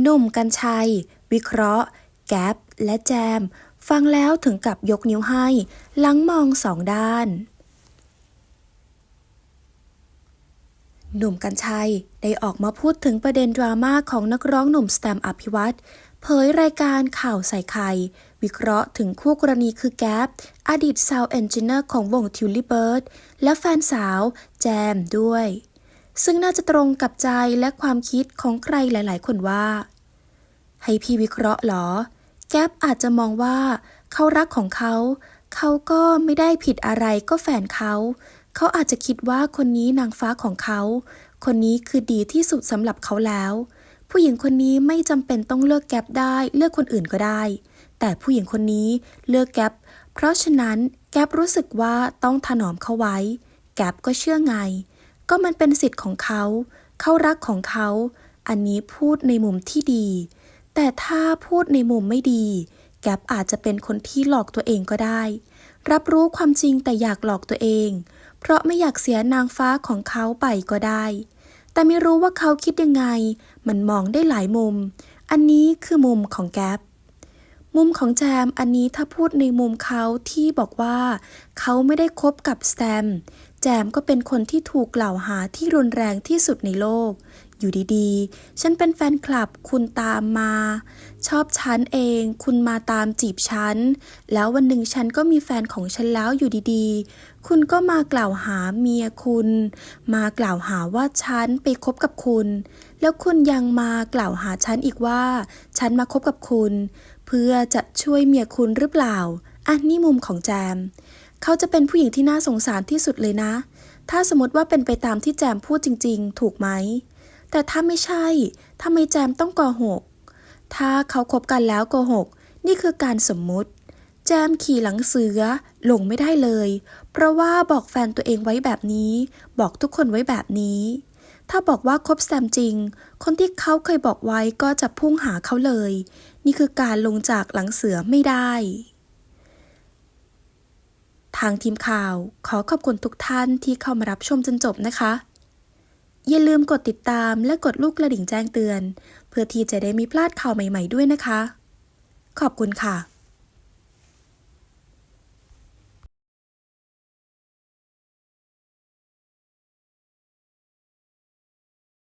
หนุ่มกัญชัย วิเคราะห์ แก๊ปและแจม ฟังแล้วถึงกับยกนิ้วให้ หลังมองสองด้าน หนุ่มกัญชัยได้ออกมาพูดถึงประเด็นดราม่าของนักร้องหนุ่มสแตมอภิวัตรเผยรายการข่าวใส่ไข่ วิเคราะห์ถึงคู่กรณีคือแก๊ปอดีตซาวเอนจิเนอร์ของวงทิวลิเบิร์ดและแฟนสาว แจมด้วย ซึ่งน่าจะตรงกับใจและความคิดของใครหลาย ๆ คนว่า ให้พี่วิเคราะห์เหรอ แก๊ปอาจจะมองว่าเขารักของเขา เขาก็ไม่ได้ผิดอะไรก็แฟนเขา เขาอาจจะคิดว่าคนนี้นางฟ้าของเขา คนนี้คือดีที่สุดสำหรับเขาแล้ว ผู้หญิงคนนี้ไม่จำเป็นต้องเลือกแก๊ปได้เลือกคนอื่นก็ได้ แต่ผู้หญิงคนนี้เลือกแก๊ปเพราะฉะนั้นแก๊ปรู้สึกว่าต้องถนอมเขาไว้ แก๊ปก็เชื่อไง ก็มันเป็นสิทธิ์ของเขา เขารักของเขา อันนี้พูดในมุมที่ดี แต่ถ้าพูดในมุมไม่ดี แก๊ปอาจจะเป็นคนที่หลอกตัวเองก็ได้ รับรู้ความจริงแต่อยากหลอกตัวเอง เพราะไม่อยากเสียนางฟ้าของเขาไปก็ได้ แต่ไม่รู้ว่าเขาคิดยังไง มันมองได้หลายมุม อันนี้คือมุมของแก๊ปมุมของแจมอันนี้ถ้าพูดในมุมเขาที่บอกว่า เขาไม่ได้คบกับสแตม จมก็เป็นคนที่ถูกกล่าวหาที่รุนแรงที่สุดในโลก อยู่ดีๆ ฉันเป็นแฟนคลับคุณตามมา ชอบฉันเอง คุณมาตามจีบฉัน แล้ววันหนึ่งฉันก็มีแฟนของฉันแล้วอยู่ดีๆ คุณก็มากล่าวหาเมียคุณ มากล่าวหาว่าฉันไปคบกับคุณ แล้วคุณยังมากล่าวหาฉันอีกว่า ฉันมาคบกับคุณ เพื่อจะช่วยเมียคุณหรือเปล่าอันนี้มุมของแจม เขาจะเป็นผู้หญิงที่น่าสงสารที่สุดเลยนะ ถ้าสมมติว่าเป็นไปตามที่แจมพูดจริง ๆ ถูกไหม แต่ถ้าไม่ใช่ทำไมแจมต้องโกหก ถ้าเขาคบกันแล้วโกหก นี่คือการสมมุติ แจมขี่หลังเสือหลงไม่ได้เลย เพราะว่าบอกแฟนตัวเองไว้แบบนี้ บอกทุกคนไว้แบบนี้ ถ้าบอกว่าคบแซมจริง คนที่เขาเคยบอกไว้ก็จะพุ่งหาเขาเลย นี่คือการลงจากหลังเสือไม่ได้ ทางทีมข่าว ขอขอบคุณทุกท่านที่เข้ามารับชมจนจบนะคะ อย่าลืมกดติดตามและกดลูกกระดิ่งแจ้งเตือน เพื่อที่จะได้ไม่พลาดข่าวใหม่ ๆด้วยนะคะ ขอบคุณค่ะ